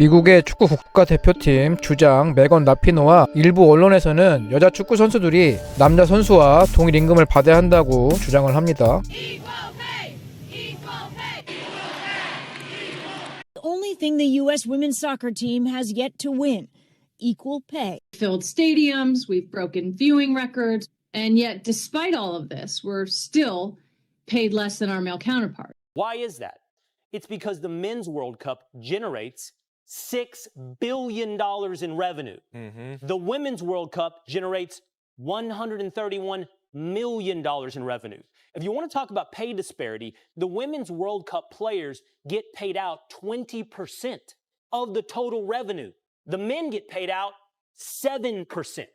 미국의 축구 국가대표팀 주장 메건 라피노와 일부 언론에서는 여자 축구 선수들이 남자 선수와 동일 임금을 받아야 한다고 주장을 합니다. Only thing the U.S. women's soccer team has yet to win equal pay. filled stadiums, we've broken viewing records, and yet, despite all of this, we're still paid less than our male counterparts. Why is that? It's because the Men's World Cup generates $6 billion in revenue. Mm-hmm. The Women's World Cup generates $131 million in revenue. If you want to talk about pay disparity, the Women's World Cup players get paid out 20% of the total revenue. The men get paid out 7%.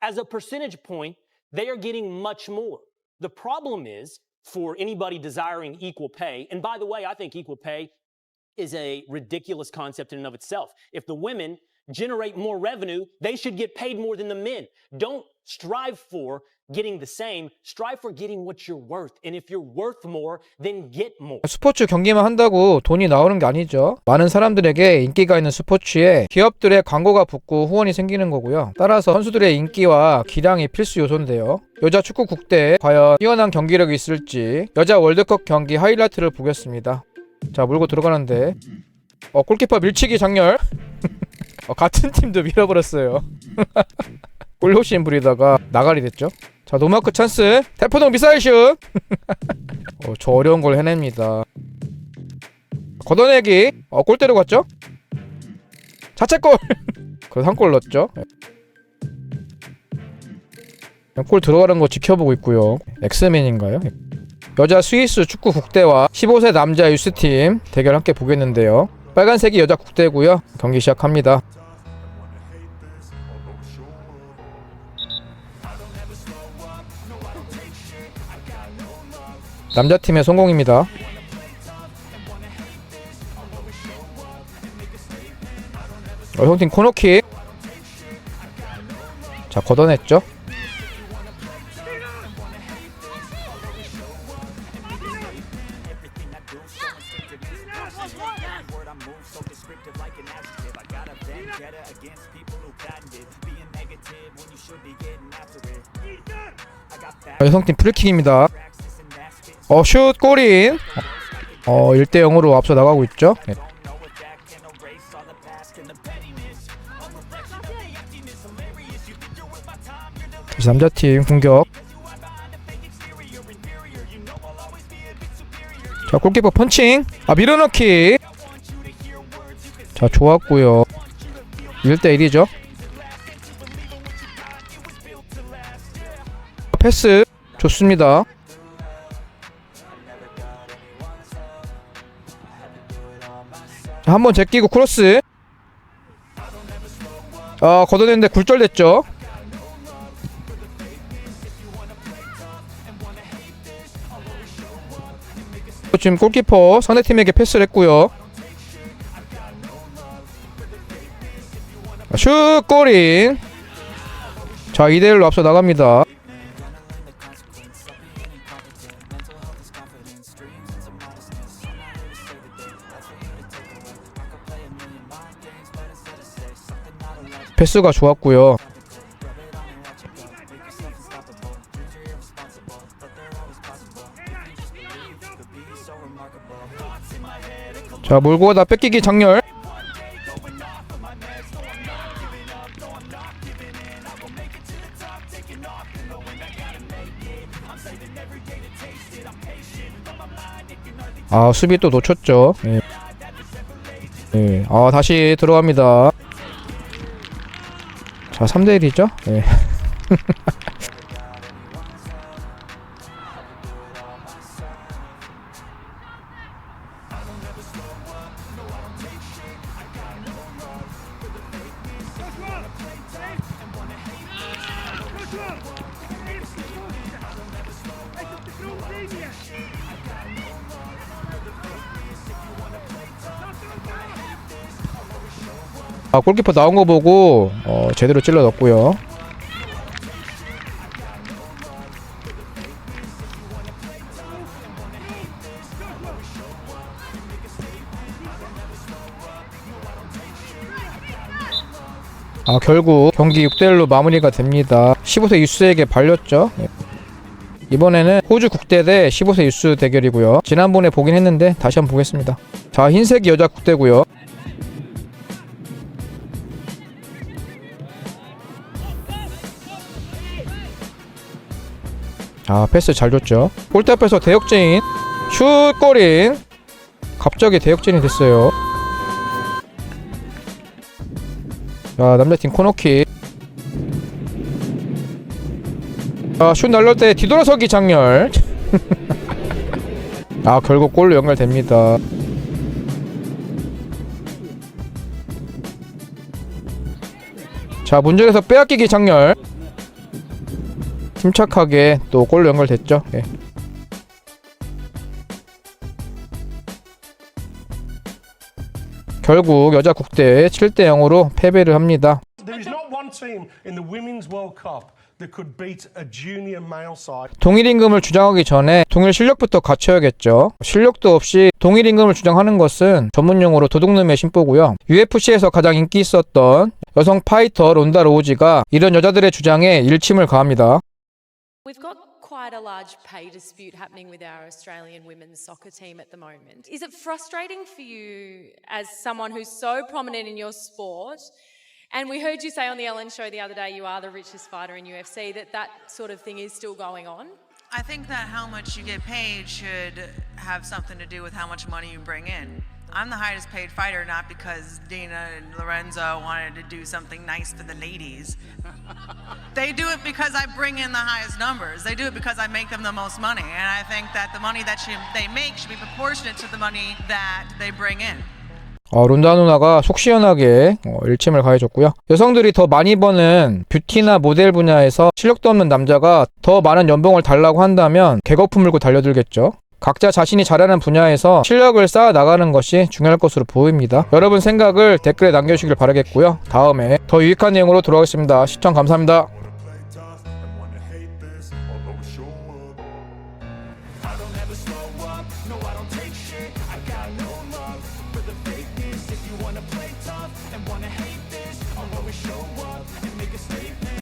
As a percentage point, they are getting much more. The problem is for anybody desiring equal pay, and by the way, I think equal pay is a ridiculous concept in and of itself. If the women generate more revenue, they should get paid more than the men. Don't strive for getting the same, strive for getting what you're worth. And if you're worth more, then get more. 스포츠 경기만 한다고 돈이 나오는 게 아니죠. 많은 사람들에게 인기가 있는 스포츠에 기업들의 광고가 붙고 후원이 생기는 거고요. 따라서 선수들의 인기와 기량이 필수 요소인데요. 여자 축구 국대에 과연 뛰어난 경기력이 있을지 여자 월드컵 경기 하이라이트를 보겠습니다. 자 물고 들어가는데 어 골키퍼 밀치기 장렬 어, 같은 팀도 밀어버렸어요. 골호신 부리다가 나가리 됐죠. 자 노마크 찬스 태포동 미사일 슛 어, 저 어려운 걸 해냅니다. 걷어내기. 어, 골대로 갔죠? 자책골. 그래서 한 골 넣었죠. 그냥 골 들어가는 거 지켜보고 있고요. 엑스맨인가요? 여자 스위스 축구 국대와 15세 남자 유스팀 대결 함께 보겠는데요. 빨간색이 여자 국대고요. 경기 시작합니다. 남자 팀의 성공입니다. 어, 형팀 코너킥. 자, 걷어냈죠? 어, 여성팀 프리킥입니다. 어, 슛 골인. 어, 1대 0으로 앞서 나가고 있죠. 네. 이제 남자팀 공격. 자, 골키퍼 펀칭. 아, 밀어넣기. 자, 좋았고요. 1대 1이죠. 패스 좋습니다. 자, 한번 제끼고 크로스. 아, 걷어냈는데 굴절됐죠. 지금 골키퍼 상대팀에게 패스를 했고요. 슛 골인. 자, 2대 1로 앞서 나갑니다. 패스가 좋았고요. 자 몰고 가다 뺏기기 장렬. 아 수비 또 놓쳤죠. 예. 예. 아 다시 들어갑니다. 자, 3대 1이죠? 예. 아, 골키퍼 나온 거 보고 어, 제대로 찔러 넣었고요. 아 결국 경기 6대1로 마무리가 됩니다. 15세 유스에게 발렸죠? 예. 이번에는 호주 국대 대 15세 유스 대결이고요. 지난번에 보긴 했는데 다시 한번 보겠습니다. 자 흰색 여자 국대고요 아 패스 잘 줬죠 골대 앞에서 대역죄인 슛 골인 갑자기 대역전이 됐어요. 자, 남자팀 코너킥. 자, 슛 날릴 때 뒤돌아서기 장렬. 아, 결국 골로 연결됩니다. 자, 문전에서 빼앗기기 장렬. 침착하게 또 골로 연결됐죠. 예. 결국 여자 국대 7대 0으로 패배를 합니다. There is not one team in the Women's World Cup that could beat a junior male side. 동일 임금을 주장하기 전에 동일 실력부터 갖춰야겠죠. 실력도 없이 동일 임금을 주장하는 것은 전문용어로 도둑놈의 심보고요. UFC에서 가장 인기 있었던 여성 파이터 론다 로우지가 이런 여자들의 주장에 일침을 가합니다. We've got quite a large pay dispute happening with our Australian women's soccer team at the moment. Is it frustrating for you as someone who's so prominent in your sport? And we heard you say on the Ellen show the other day you are the richest fighter in UFC, that that sort of thing is still going on. I think that how much you get paid should have something to do with how much money you bring in. I'm the highest paid fighter not because Dina and Lorenzo wanted to do something nice for the ladies. they do it because I bring in the highest numbers. They do it because I make them the most money. And I think that the money that should, they make should be proportionate to the money that they bring in. 어, 론다 누나가 속 시원하게 어, 일침을 가해줬고요. 여성들이 더 많이 버는 뷰티나 모델 분야에서 실력도 없는 남자가 더 많은 연봉을 달라고 한다면 개거품 물고 달려들겠죠. 각자 자신이 잘하는 분야에서 실력을 쌓아 나가는 것이 중요할 것으로 보입니다. 여러분 생각을 댓글에 남겨주시길 바라겠고요. 다음에 더 유익한 내용으로 돌아오겠습니다. 시청 감사합니다.